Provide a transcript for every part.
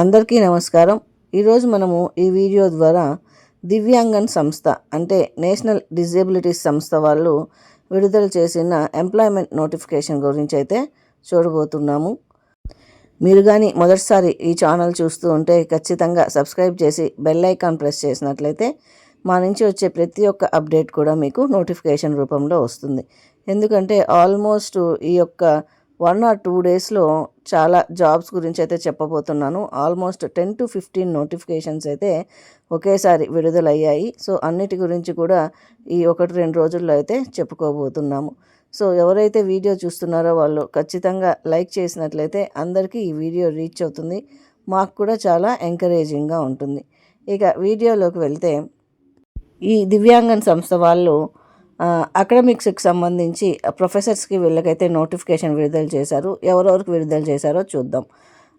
అందరికీ నమస్కారం. ఈరోజు మనము ఈ వీడియో ద్వారా దివ్యాంగన్ సంస్థ అంటే నేషనల్ డిజేబిలిటీస్ సంస్థ వాళ్ళు విడుదల చేసిన ఎంప్లాయ్మెంట్ నోటిఫికేషన్ గురించి అయితే చూడబోతున్నాము. మీరు కానీ మొదటిసారి ఈ ఛానల్ చూస్తూ ఉంటే ఖచ్చితంగా సబ్స్క్రైబ్ చేసి బెల్ ఐకాన్ ప్రెస్ చేసినట్లయితే మా నుంచి వచ్చే ప్రతి ఒక్క అప్డేట్ కూడా మీకు నోటిఫికేషన్ రూపంలో వస్తుంది. ఎందుకంటే ఆల్మోస్ట్ ఈ యొక్క వన్ ఆర్ టూ డేస్లో చాలా జాబ్స్ గురించి అయితే చెప్పబోతున్నాను. Almost ten to fifteen notifications అయితే ఒకేసారి విడుదలయ్యాయి. సో అన్నిటి గురించి కూడా ఈ ఒకటి రెండు రోజుల్లో అయితే చెప్పుకోబోతున్నాము. సో ఎవరైతే వీడియో చూస్తున్నారో వాళ్ళు ఖచ్చితంగా లైక్ చేసినట్లయితే అందరికీ ఈ వీడియో రీచ్ అవుతుంది. మాకు కూడా చాలా ఎంకరేజింగ్గా ఉంటుంది. ఇక వీడియోలోకి వెళ్తే ఈ దివ్యాంగన్ సంస్థ వాళ్ళు అకాడమిక్స్కి సంబంధించి ప్రొఫెసర్స్కి వీళ్ళకైతే నోటిఫికేషన్ విడుదల చేశారు. ఎవరెవరికి విడుదల చేశారో చూద్దాం.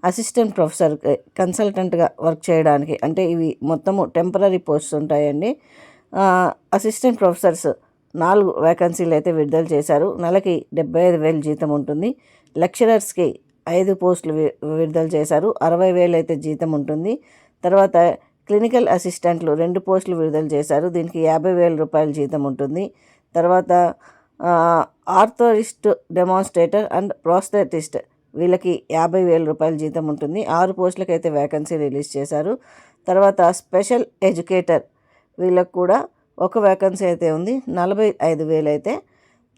అసిస్టెంట్ ప్రొఫెసర్ కన్సల్టెంట్గా వర్క్ చేయడానికి అంటే ఇవి మొత్తము టెంపరీ పోస్ట్స్ ఉంటాయండి. అసిస్టెంట్ ప్రొఫెసర్స్ నాలుగు వేకెన్సీలు అయితే విడుదల చేశారు. నెలకి డెబ్బై ఐదు వేలు జీతం ఉంటుంది. లెక్చరర్స్కి ఐదు పోస్టులు విడుదల చేశారు. అరవై వేలు అయితే జీతం ఉంటుంది. తర్వాత క్లినికల్ అసిస్టెంట్లు రెండు పోస్టులు విడుదల చేశారు. దీనికి యాభై వేల రూపాయల జీతం ఉంటుంది. తర్వాత ఆర్థోరిస్ట్ డెమాన్స్ట్రేటర్ అండ్ ప్రోస్థెటిస్ట్ వీళ్ళకి యాభై వేల రూపాయల జీతం ఉంటుంది. ఆరు పోస్టులకు అయితే వేకెన్సీ రిలీజ్ చేశారు. తర్వాత స్పెషల్ ఎడ్యుకేటర్ వీళ్ళకు కూడా ఒక వేకెన్సీ అయితే ఉంది. నలభై ఐదు వేలు అయితే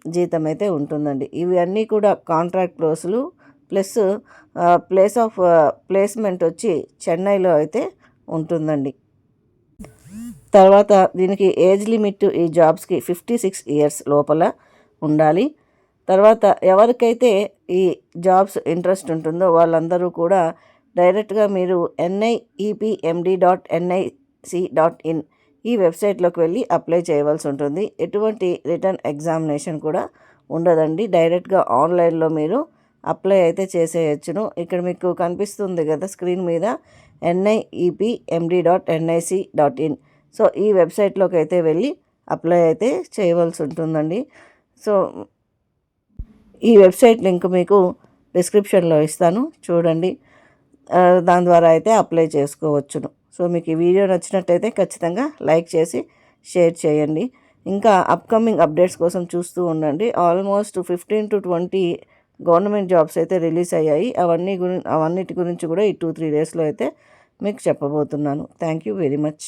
జీతం అయితే ఉంటుందండి. ఇవి అన్నీ కూడా కాంట్రాక్ట్ పోస్టులు ప్లస్ ప్లేస్ ఆఫ్ ప్లేస్మెంట్ వచ్చి చెన్నైలో అయితే ఉంటుందండి. తర్వాత దీనికి ఏజ్ లిమిట్ ఈ జాబ్స్కి ఫిఫ్టీ సిక్స్ ఇయర్స్ లోపల ఉండాలి. తర్వాత ఎవరికైతే ఈ జాబ్స్ ఇంట్రెస్ట్ ఉంటుందో వాళ్ళందరూ కూడా డైరెక్ట్గా మీరు NIEPMD dot NIC dot in ఈ వెబ్సైట్లోకి వెళ్ళి అప్లై చేయవలసి ఉంటుంది. ఎటువంటి రిటర్న్ ఎగ్జామినేషన్ కూడా ఉండదండి. డైరెక్ట్గా ఆన్లైన్లో మీరు అప్లై అయితే చేసేయచ్చును. ఇక్కడ మీకు కనిపిస్తుంది కదా స్క్రీన్ మీద NIEPMD dot NIC dot in so ఈ వెబ్సైట్లోకి అయితే వెళ్ళి అప్లై అయితే చేయవలసి ఉంటుందండి. సో ఈ వెబ్సైట్ లింక్ మీకు డిస్క్రిప్షన్లో ఇస్తాను. చూడండి. దాని ద్వారా అయితే అప్లై చేసుకోవచ్చును. సో మీకు ఈ వీడియో నచ్చినట్టయితే ఖచ్చితంగా లైక్ చేసి షేర్ చేయండి. ఇంకా అప్కమింగ్ అప్డేట్స్ కోసం చూస్తూ ఉండండి. Almost fifteen to twenty government jobs అయితే రిలీజ్ అయ్యాయి. అవన్నీ గురి అవన్నిటి గురించి కూడా ఈ టూ త్రీ డేస్లో అయితే మీకు చెప్పబోతున్నాను. Thank you very much.